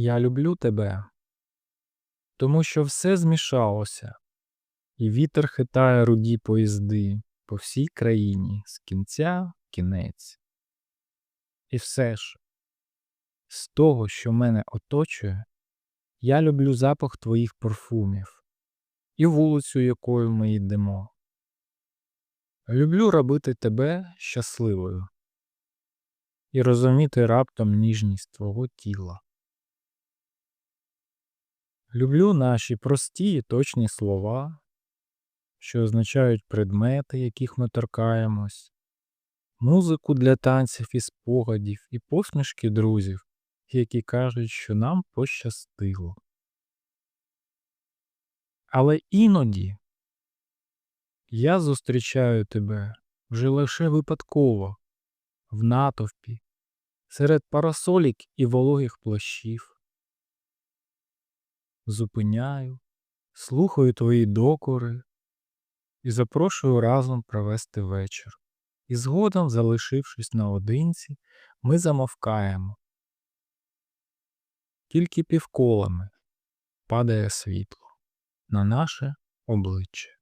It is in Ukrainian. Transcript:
Я люблю тебе, тому що все змішалося, і вітер хитає руді поїзди по всій країні з кінця в кінець. І все ж, з того, що мене оточує, я люблю запах твоїх парфумів і вулицю, якою ми йдемо. Люблю робити тебе щасливою і розуміти раптом ніжність твого тіла. Люблю наші прості і точні слова, що означають предмети, яких ми торкаємось, музику для танців і спогадів, і посмішки друзів, які кажуть, що нам пощастило. Але іноді я зустрічаю тебе вже лише випадково, в натовпі, серед парасолік і вологих плащів. Зупиняю, слухаю твої докори і запрошую разом провести вечір. І згодом, залишившись наодинці, ми замовкаємо. Тільки півколами падає світло на наше обличчя.